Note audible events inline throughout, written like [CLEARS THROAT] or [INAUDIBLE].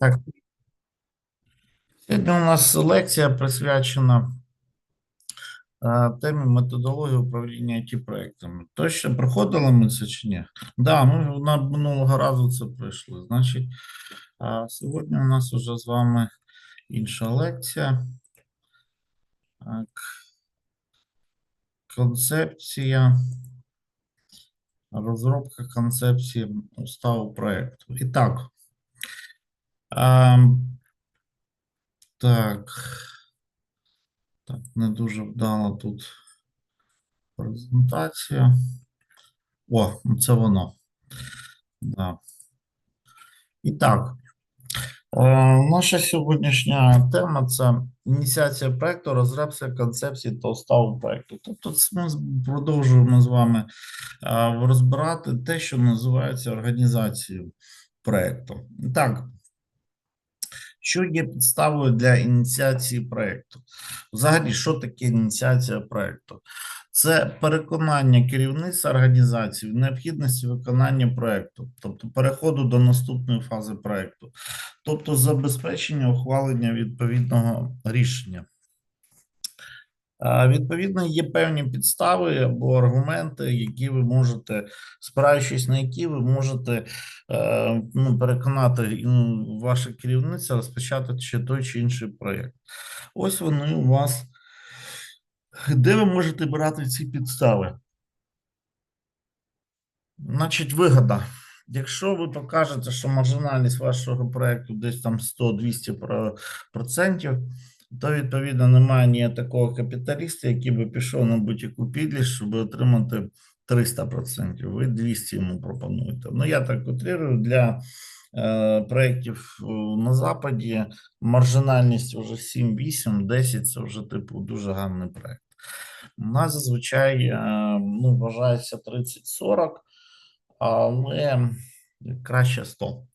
Так. Сьогодні у нас лекція присвячена е, темі методології управління it проектами Точно проходили ми це чи ні? Да, ми на минулого разу це пройшли. Значить, а сьогодні у нас вже з вами інша лекція. Так. Концепція. Розробка концепції уставу проекту. І так. Ем, так. Так, не дуже вдала тут презентація. О, ну це воно. Да. І так, е, наша сьогоднішня тема це ініціація проекту, розробка концепції та уставу проекту. Тобто, ми продовжуємо з вами е, розбирати те, що називається організацією проекту. Так, що є підставою для ініціації проекту? Взагалі, що таке ініціація проекту? Це переконання керівництва організації в необхідності виконання проекту, тобто переходу до наступної фази проекту, тобто забезпечення ухвалення відповідного рішення. Відповідно, є певні підстави або аргументи, які ви можете, спираючись на які ви можете е, ну, переконати ну, ваше керівництво розпочати чи той чи інший проєкт. Ось вони у вас. Де ви можете брати ці підстави? Значить, вигода. Якщо ви покажете, що маржинальність вашого проєкту десь там 100-200 про- процентів, то відповідно немає ні такого капіталіста, який би пішов на будь-яку підлість, щоб отримати 300%. Ви 200 йому пропонуєте. Ну, я так утрирую для е, проєктів е, на Западі маржинальність вже 7-8, 10 це вже типу дуже гарний проєкт. У нас зазвичай е, ну, вважається 30-40, але краще 100.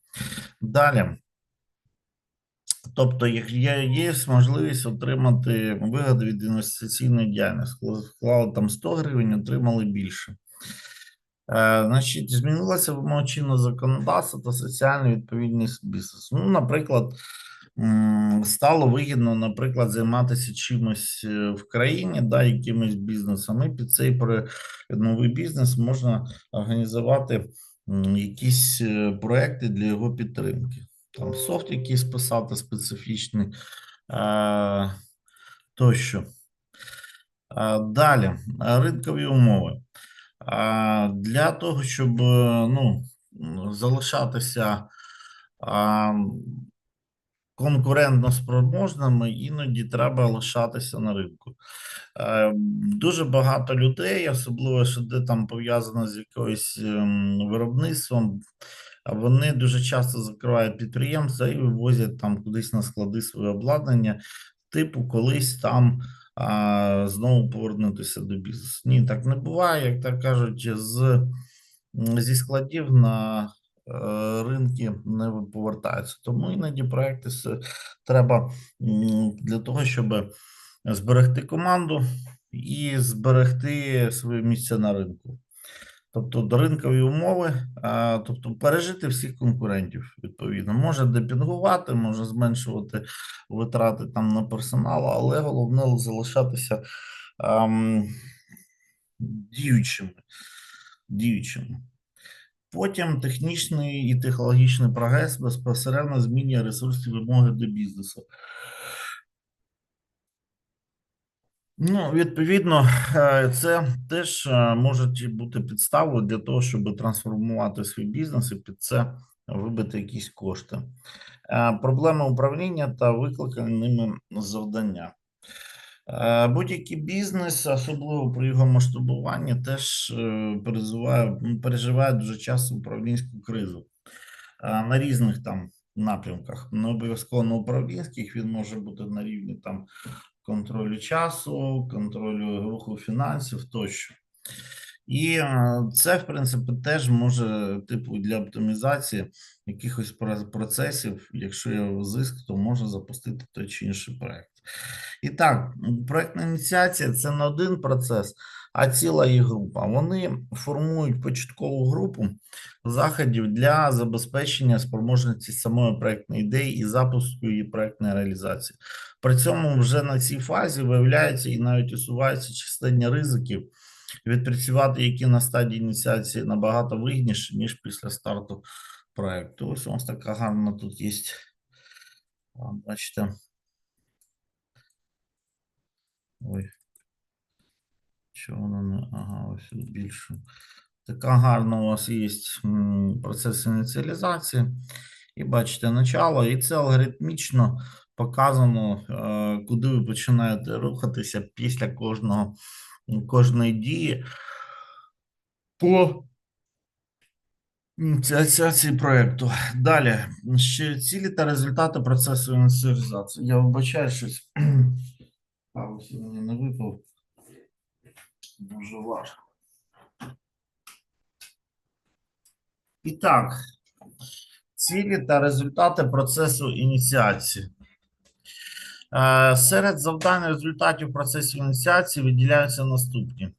Далі. Тобто, є, є можливість отримати вигоду від інвестиційної діяльності. Коли вклали там 100 гривень, отримали більше. Е, значить, змінилася вимога чинного законодавства та соціальна відповідність бізнесу. Ну, наприклад, стало вигідно, наприклад, займатися чимось е, в країні, да, якимось бізнесом, і під цей новий бізнес можна організувати якісь е, проекти для його підтримки. Там софт якийсь писати специфічний е, тощо. Е, Далі, е, ринкові умови. А, Для того, щоб е, ну, залишатися а, конкурентно спроможними, іноді треба лишатися на ринку. Е, Дуже багато людей, особливо що де там пов'язано з якоюсь ем, виробництвом, вони дуже часто закривають підприємства і вивозять там кудись на склади своє обладнання, типу колись там а, знову повернутися до бізнесу. Ні, так не буває, як так кажуть, з, зі складів на е, ринки не повертаються. Тому іноді проекти треба для того, щоб зберегти команду і зберегти своє місце на ринку. Тобто до ринкові умови, а, тобто пережити всіх конкурентів, відповідно, може депінгувати, може зменшувати витрати там на персонал, але головне залишатися ам, діючими. діючими. Потім технічний і технологічний прогрес безпосередньо змінює ресурсні вимоги до бізнесу. Ну, відповідно, е, це теж е, може бути підставою для того, щоб трансформувати свій бізнес і під це вибити якісь кошти. Е, Проблеми управління та викликані ними завдання. Будь-який бізнес, особливо при його масштабуванні, теж переживає, переживає дуже часто управлінську кризу на різних там напрямках. Не обов'язково на управлінських, він може бути на рівні там контролю часу, контролю руху фінансів тощо. І е, це, в принципі, теж може, типу, для оптимізації якихось процесів, якщо є зиск, то може запустити той чи інший проект. І так, проектна ініціація це не один процес, а ціла їх група. Вони формують початкову групу заходів для забезпечення спроможності самої проектної ідеї і запуску її проектної реалізації. При цьому вже на цій фазі виявляється і навіть усуваються численні ризиків, відпрацювати які на стадії ініціації набагато вигідніше, ніж після старту проекту. Ось у нас така гарна тут є. Бачите. Ой. Чого воно не. Ага, ось більше. Така гарна у вас є процес ініціалізації. І бачите начало, і це алгоритмічно показано, е, куди ви починаєте рухатися після кожного, кожної дії по ініціації проєкту. Далі, ще цілі та результати процесу ініціалізації. Я вибачаю щось. [CLEARS THROAT] Каву сьогодні не випив. Дуже важко. І так, цілі та результати процесу ініціації. Е, Серед завдань результатів процесу ініціації виділяються наступні.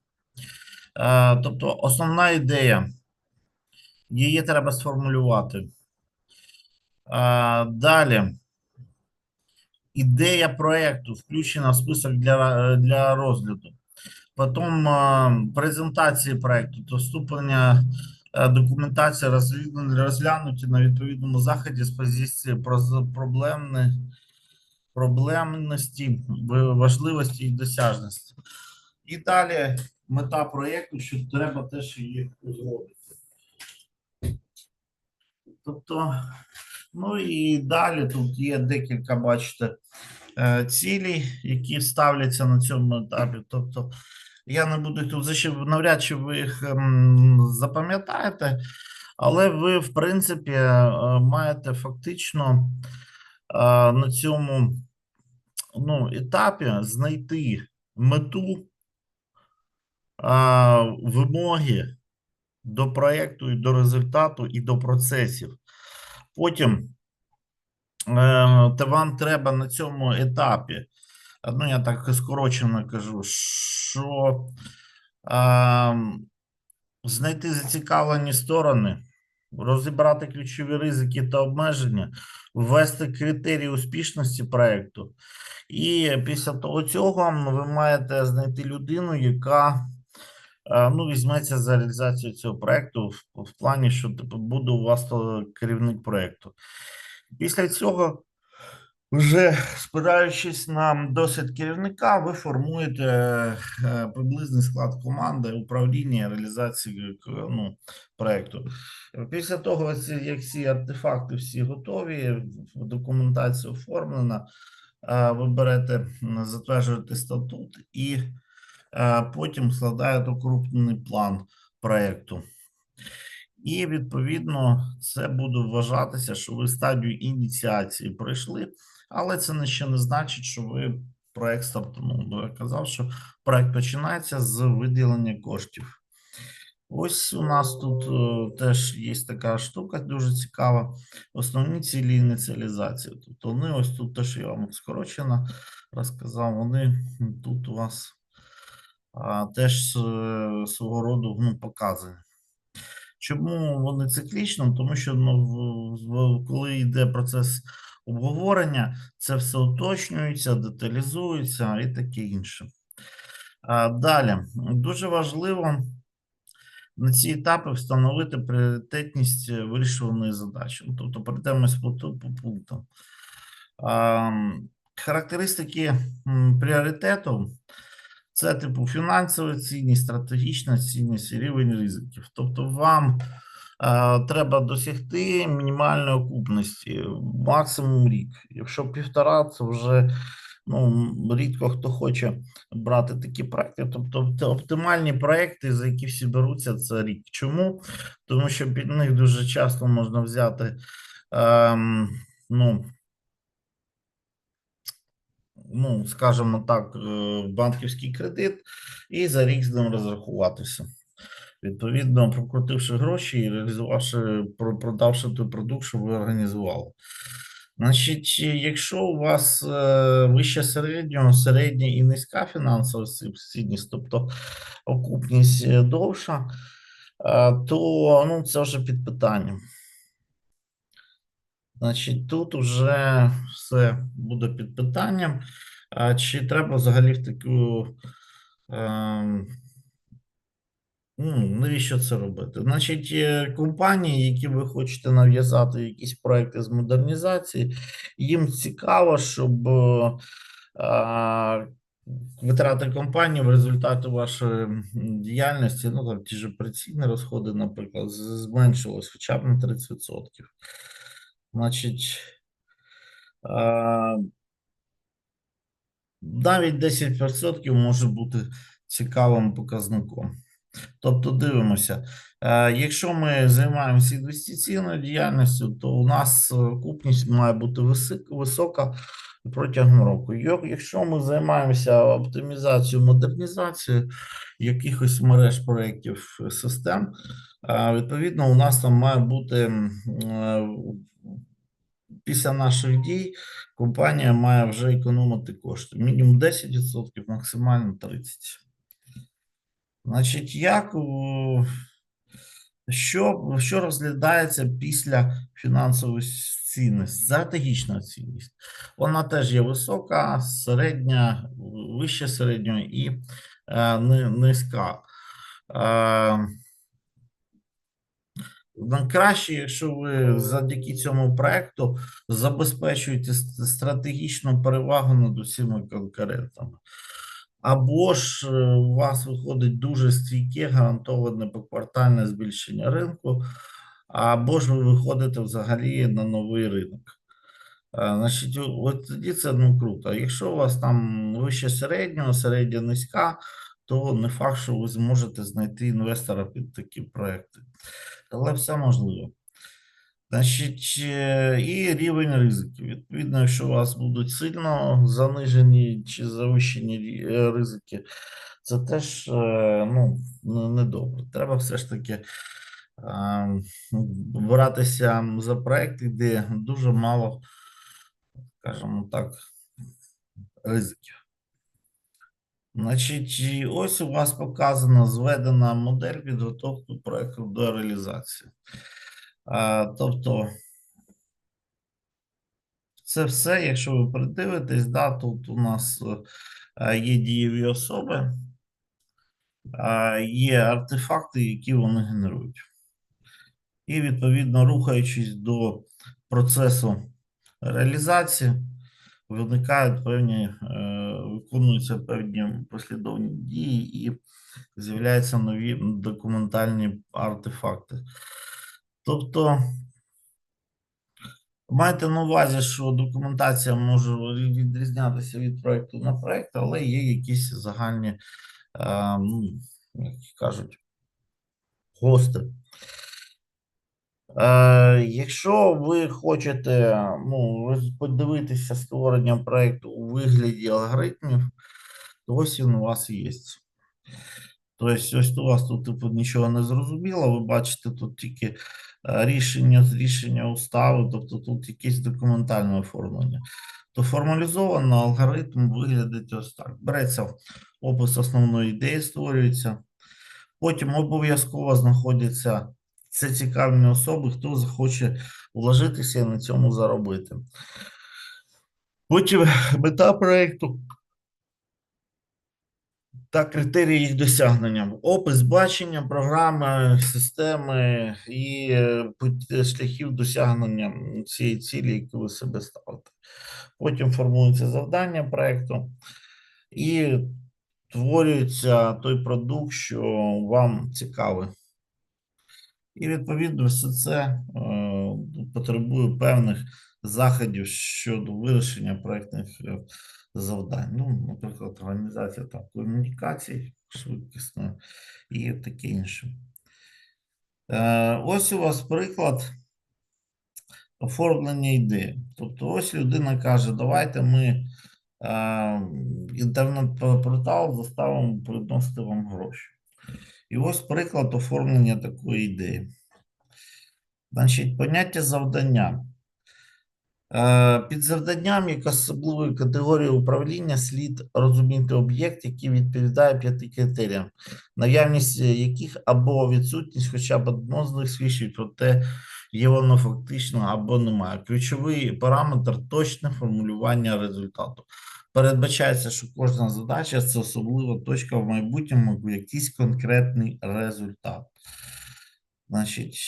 Е, Тобто, основна ідея, її треба сформулювати. Е, Далі. Ідея проєкту включена в список для, для розгляду. Потім е, презентації проєкту, то вступлення е, документації розглянуті розглянуті на відповідному заході з позиції про з- проблемності, важливості і досяжності. І далі мета проєкту, що треба теж її узгодити. Тобто, ну і далі тут є декілька, бачите, е, цілі, які ставляться на цьому етапі. Тобто, я не буду тут зачем, навряд чи ви їх ем, запам'ятаєте, але ви, в принципі, е, маєте фактично е, на цьому ну, етапі знайти мету, е, вимоги до проєкту і до результату, і до процесів. Потім та вам треба на цьому етапі, ну я так скорочено кажу, що е, знайти зацікавлені сторони, розібрати ключові ризики та обмеження, ввести критерії успішності проєкту. І після того цього ви маєте знайти людину, яка е, ну, візьметься за реалізацію цього проєкту в, в плані, що типу, буде у вас керівник проєкту. Після цього, вже спираючись на досвід керівника, ви формуєте е, приблизний склад команди управління реалізації ну, проєкту. Після того, як всі артефакти всі готові, документація оформлена, е, ви берете, затверджуєте статут і е, потім складаєте укрупнений план проєкту. І відповідно це буде вважатися, що ви стадію ініціації пройшли, але це ще не значить, що ви проект стартанув. Я казав, що проект починається з виділення коштів. Ось у нас тут е, теж є така штука дуже цікава. Основні цілі ініціалізації. Тобто вони ось тут теж я вам скорочено розказав. Вони тут у вас а, теж е, свого роду ну, показані. Чому вони циклічно? Тому що ну, в- в- коли йде процес обговорення, це все уточнюється, деталізується і таке інше. Далі, дуже важливо на ці етапи встановити пріоритетність вирішуваної задачі. Ну, Тобто перейдемось по, по пунктам. Характеристики пріоритету це типу фінансова цінність, стратегічна цінність і рівень ризиків. Тобто вам треба досягти мінімальної окупності, максимум рік. Якщо півтора, це вже ну, рідко хто хоче брати такі проекти. Тобто оптимальні проекти, за які всі беруться, це рік. Чому? Тому що під них дуже часто можна взяти. ем, ну, ну, скажімо так, е, банківський кредит і за рік з ним розрахуватися. Відповідно, прокрутивши гроші і реалізувавши, продавши той продукт, що ви організували. Значить, якщо у вас е, вище середнього, середня і низька фінансова субсидність, тобто окупність е, довша, е, то ну, це вже під питанням. Значить, тут вже все буде під питанням. Чи треба взагалі в таку. ем, навіщо це робити? Значить, е, компанії, які ви хочете нав'язати якісь проекти з модернізації, їм цікаво, щоб е, а, витрати компанії в результаті вашої діяльності, ну там ті ж операційні розходи, наприклад, зменшилось хоча б на 30%. Значить, а, навіть 10% може бути цікавим показником. Тобто дивимося, е, якщо ми займаємося інвестиційною діяльністю, то у нас е, купність має бути висока протягом року. Якщо ми займаємося оптимізацією, модернізацією якихось мереж проєктів систем, е, відповідно, у нас там має бути після наших дій компанія має вже економити кошти. Мінімум 10%, максимально 30%. Значить, як що, що розглядається після фінансової цінності? Стратегічна цінність. Вона теж є висока, середня, вище середньої і е, низька. Е, Найкраще, якщо ви завдяки цьому проекту забезпечуєте стратегічну перевагу над усіма конкурентами. Або ж е, у вас виходить дуже стійке, гарантоване поквартальне збільшення ринку, або ж ви виходите взагалі на новий ринок. Е, Значить, от тоді це ну круто. Якщо у вас там вище середнього, середня низька, то не факт, що ви зможете знайти інвестора під такі проекти. Але все можливо. Значить, е, і рівень ризиків. Відповідно, якщо у вас будуть сильно занижені чи завищені е, ризики, це теж е, ну, недобре. Треба все ж таки братися за проекти, де дуже мало, скажімо так, ризиків. Значить, ось у вас показана зведена модель підготовки проекту до реалізації. А, тобто, це все, якщо ви придивитесь, да, тут у нас е, є дієві особи, є артефакти, які вони генерують. І, відповідно, рухаючись до процесу реалізації, виникають певні, е, виконуються певні послідовні дії і з'являються нові документальні артефакти. Тобто, Майте на увазі, що документація може відрізнятися від проекту на проект, але є якісь загальні, е, ну, як кажуть, гости. Е, якщо ви хочете ну, подивитися створення проекту у вигляді алгоритмів, то ось він у вас є. Тобто, ось у вас тут типу, нічого не зрозуміло, ви бачите тут тільки е, рішення з рішення уставу, тобто тут якесь документальне оформлення. То формалізовано алгоритм виглядить ось так. Береться опис основної ідеї, створюється. Потім обов'язково знаходяться це цікаві особи, хто захоче вложитися і на цьому заробити. Потім мета проєкту та критерії їх досягнення, опис бачення програми, системи і е, шляхів досягнення цієї цілі, яку ви себе ставите. Потім формується завдання проекту і створюється той продукт, що вам цікавий. І відповідно все це е, потребує певних заходів щодо вирішення проектних е, завдань. Ну, наприклад, організація там комунікацій швидкісної і таке інше. Е, ось у вас приклад оформлення ідеї. Тобто, ось людина каже: давайте ми інтернет-портал заставимо приносити вам гроші. І ось приклад оформлення такої ідеї. Значить, поняття завдання. Е, Під завданням як особливої категорії управління слід розуміти об'єкт, який відповідає п'яти критеріям, наявність яких або відсутність хоча б одного з них свідчить про те, є воно фактично або немає. Ключовий параметр точне формулювання результату. Передбачається, що кожна задача це особлива точка в майбутньому якийсь конкретний результат. Значить,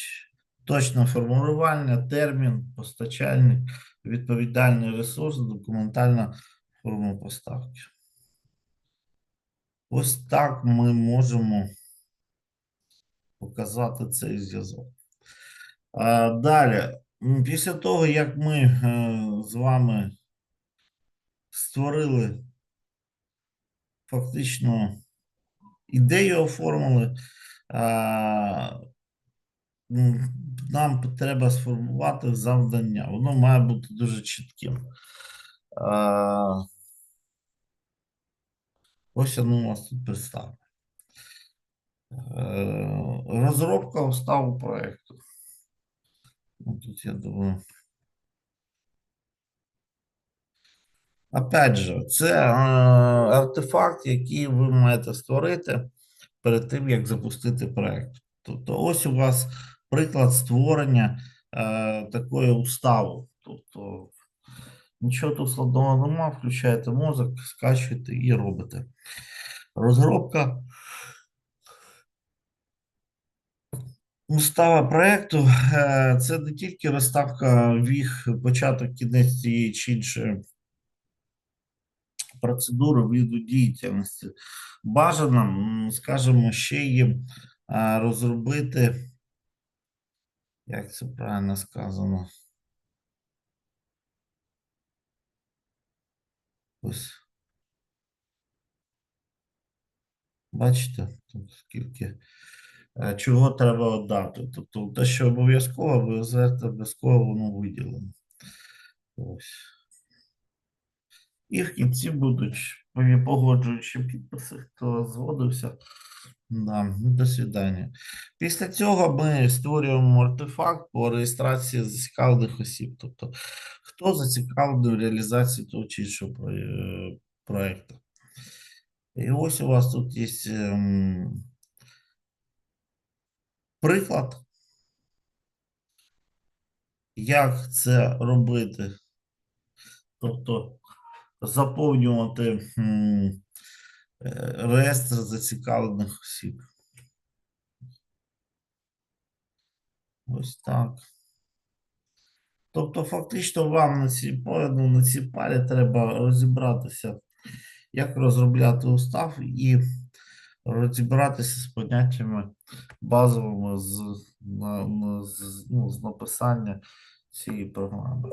точне формулювання, термін, постачальник, відповідальний ресурс, документальна форма поставки. Ось так ми можемо показати цей зв'язок. Далі, після того, як ми е, з вами створили фактично ідею оформили, нам треба сформувати завдання. Воно має бути дуже чітким. Ось воно у вас тут представлено. Е, Розробка уставу проєкту. Ну, Тут я думаю. Опять же, це е, артефакт, який ви маєте створити перед тим, як запустити проєкт. Тобто, ось у вас приклад створення е, такої устави. Тобто, нічого тут складного нема, включаєте мозок, скачуєте і робите. Розробка устава проєкту е, це не тільки розставка віг, початок, кінець цієї чи іншої процедури виду діяльності. Бажано, скажімо, ще їм розробити, як це правильно сказано. Ось. Бачите, тут скільки чого треба дати. Тобто те, що обов'язково, обов'язково воно виділено. Ось. І в кінці будуть мої погоджуючі підписи, хто згодився. Да, до свидання. Після цього ми створюємо артефакт по реєстрації зацікавлених осіб. Тобто, хто зацікавлений в реалізації того чи іншого проєкту. І ось у вас тут є ем, приклад, як це робити. Тобто заповнювати е, реєстр зацікавлених осіб. Ось так. Тобто, фактично, вам на цій, ну, на цій парі треба розібратися, як розробляти устав і розібратися з поняттями базовими з, на, з, ну, з написання цієї програми.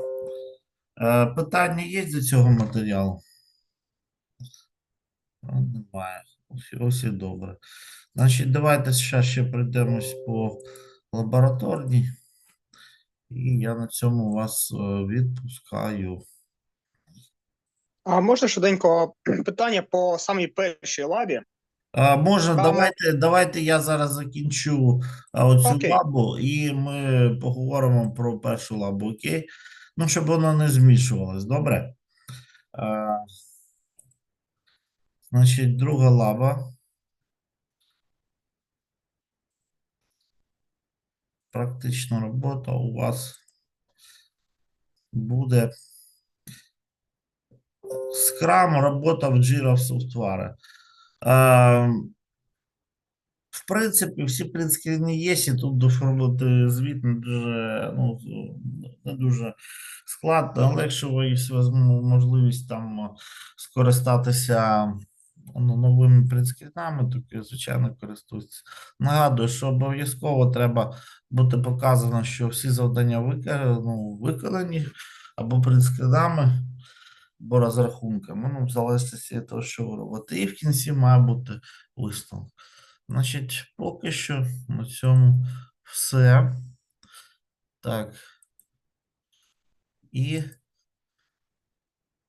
Е, питання є до цього матеріалу? Немає. Ось, і добре. Значить, давайте зараз ще пройдемось по лабораторній. І я на цьому вас е, відпускаю. А можна швиденько питання по самій першій лабі? А, може, Там- давайте, давайте я зараз закінчу оцю Окей. лабу, і ми поговоримо про першу лабу, окей? Ну, щоб воно не змішувалось, добре? А, значить, друга лаба. Практична робота у вас буде Scrum, робота в Jira в софтваре. Е, В принципі, всі принципи є, і тут доформити звіт не дуже, ну, не дуже складно, але якщо ви є можливість там скористатися ну, новими принтскрінами, то, звичайно, користуйтесь. Нагадую, що обов'язково треба бути показано, що всі завдання виконані, ну, виконані або принтскрінами, або розрахунками, ну, в залежності від того, що ви робите. І в кінці має бути висновок. Значить, поки що на цьому все. Так. І